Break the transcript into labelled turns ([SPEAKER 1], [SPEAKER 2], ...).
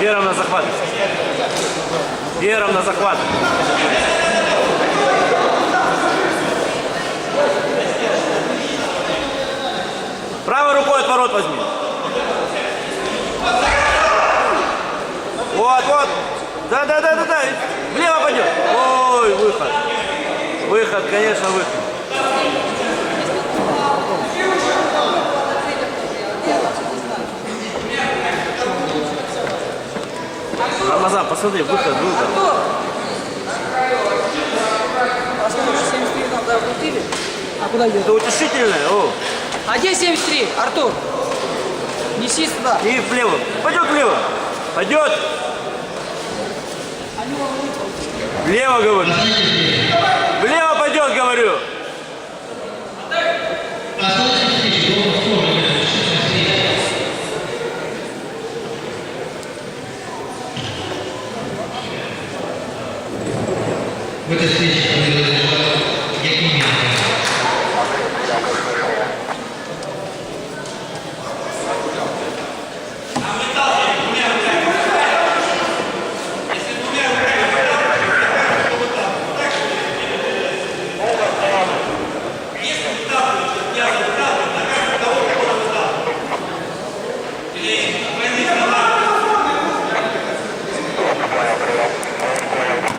[SPEAKER 1] Первым на захват. Первым на захват. Правой рукой от ворот возьми. Да, да, да, да, да. Влево пойдет. Ой, выход. Выход, конечно, выход. Рамазан, посмотри, выход, выход.
[SPEAKER 2] Артур! Посмотри, 73 нам да, крутили. А куда идет?
[SPEAKER 1] Это утешительное. О.
[SPEAKER 2] А где 73? Артур! Неси сюда.
[SPEAKER 1] И влево. Пойдет влево. Пойдет. Влево, говорю. Влево пойдет, говорю. В этой встрече